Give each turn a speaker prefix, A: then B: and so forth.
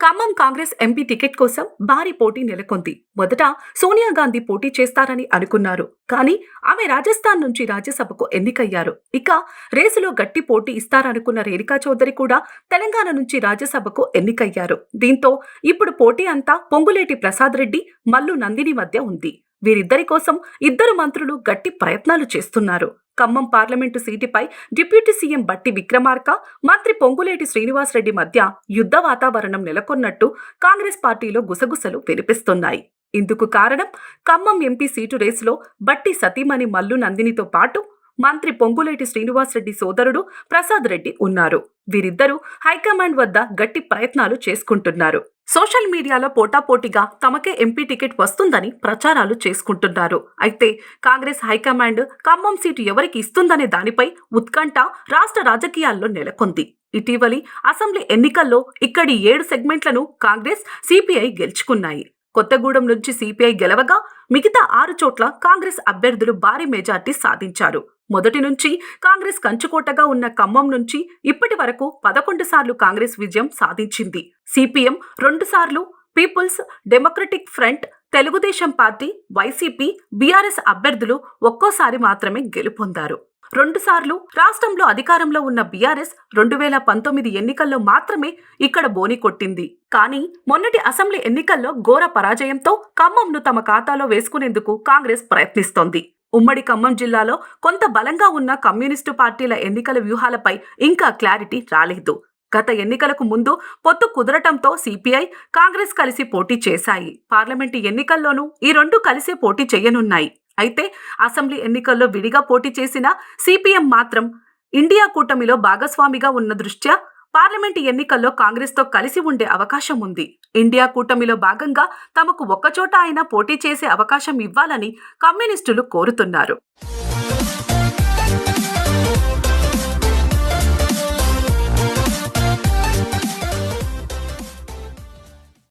A: Khammam Congress MP ticket కోసం భారీ పోటీ నెలకొంది. మొదట సోనియా గాంధీ పోటీ చేస్తారని అనుకున్నారు. కానీ ఆమె రాజస్థాన్ నుంచి రాజ్యసభకు ఎన్నికయ్యారు. ఇక రేసులో గట్టి పోటీ ఇస్తారనుకున్న రేణుకా చౌదరి కూడా తెలంగాణ నుంచి రాజ్యసభకు ఎన్నికయ్యారు. దీంతో ఇప్పుడు పోటీ అంతా పొంగులేటి ప్రసాద్ రెడ్డి మల్లు నందిని మధ్య ఉంది. వీరిద్దరి కోసం ఇద్దరు మంత్రులు గట్టి ప్రయత్నాలు చేస్తున్నారు. ఖమ్మం పార్లమెంటు సీటుపై డిప్యూటీ సీఎం బట్టి విక్రమార్క మంత్రి పొంగులేటి శ్రీనివాసరెడ్డి మధ్య యుద్ధ వాతావరణం నెలకొన్నట్టు కాంగ్రెస్ పార్టీలో గుసగుసలు వినిపిస్తున్నాయి. ఇందుకు కారణం ఖమ్మం ఎంపీ సీటు రేసులో బట్టి సతీమణి మల్లు నందినితో పాటు మంత్రి పొంగులేటి శ్రీనివాసరెడ్డి సోదరుడు ప్రసాద్ రెడ్డి ఉన్నారు. వీరిద్దరూ హైకమాండ్ వద్ద గట్టి ప్రయత్నాలు చేసుకుంటున్నారు. సోషల్ మీడియాలో పోటాపోటీగా తమకే ఎంపీ టికెట్ వస్తుందని ప్రచారాలు చేసుకుంటున్నారు. అయితే కాంగ్రెస్ హైకమాండ్ ఖమ్మం సీటు ఎవరికి ఇస్తుందనే దానిపై ఉత్కంఠ రాష్ట్ర రాజకీయాల్లో నెలకొంది. ఇటీవలి అసెంబ్లీ ఎన్నికల్లో ఇక్కడి ఏడు సెగ్మెంట్లను కాంగ్రెస్ సిపిఐ గెలుచుకున్నాయి. కొత్తగూడెం నుంచి సిపిఐ గెలవగా మిగతా ఆరు చోట్ల కాంగ్రెస్ అభ్యర్థులు భారీ మెజార్టీ సాధించారు. మొదటి నుంచి కాంగ్రెస్ కంచుకోటగా ఉన్న ఖమ్మం నుంచి ఇప్పటి వరకు పదకొండు సార్లు కాంగ్రెస్ విజయం సాధించింది. సిపిఎం రెండు సార్లు people's democratic front Telugu Desam party YCP BRS అభ్యర్థులు ఒక్కోసారి మాత్రమే గెలుపొందారు. రెండుసార్లు రాష్ట్రంలో అధికారంలో ఉన్న బీఆర్ఎస్ రెండు వేల పంతొమ్మిది ఎన్నికల్లో మాత్రమే ఇక్కడ బోని కొట్టింది. కానీ మొన్నటి అసెంబ్లీ ఎన్నికల్లో ఘోర పరాజయంతో ఖమ్మంను తమ ఖాతాలో వేసుకునేందుకు కాంగ్రెస్ ప్రయత్నిస్తోంది. ఉమ్మడి ఖమ్మం జిల్లాలో కొంత బలంగా ఉన్న కమ్యూనిస్టు పార్టీల ఎన్నికల వ్యూహాలపై ఇంకా క్లారిటీ రాలేదు. గత ఎన్నికలకు ముందు పొత్తు కుదరటంతో సిపిఐ కాంగ్రెస్ కలిసి పోటీ చేశాయి. పార్లమెంటు ఎన్నికల్లోనూ ఈ రెండు కలిసే పోటీ చేయనున్నాయి. అయితే అసెంబ్లీ ఎన్నికల్లో విడిగా పోటీ చేసిన సిపిఎం మాత్రం ఇండియా కూటమిలో భాగస్వామిగా ఉన్న దృష్ట్యా పార్లమెంటు ఎన్నికల్లో కాంగ్రెస్తో కలిసి ఉండే అవకాశం ఉంది. ఇండియా కూటమిలో భాగంగా తమకు ఒక్కచోట అయినా పోటీ చేసే అవకాశం ఇవ్వాలని కమ్యూనిస్టులు కోరుతున్నారు.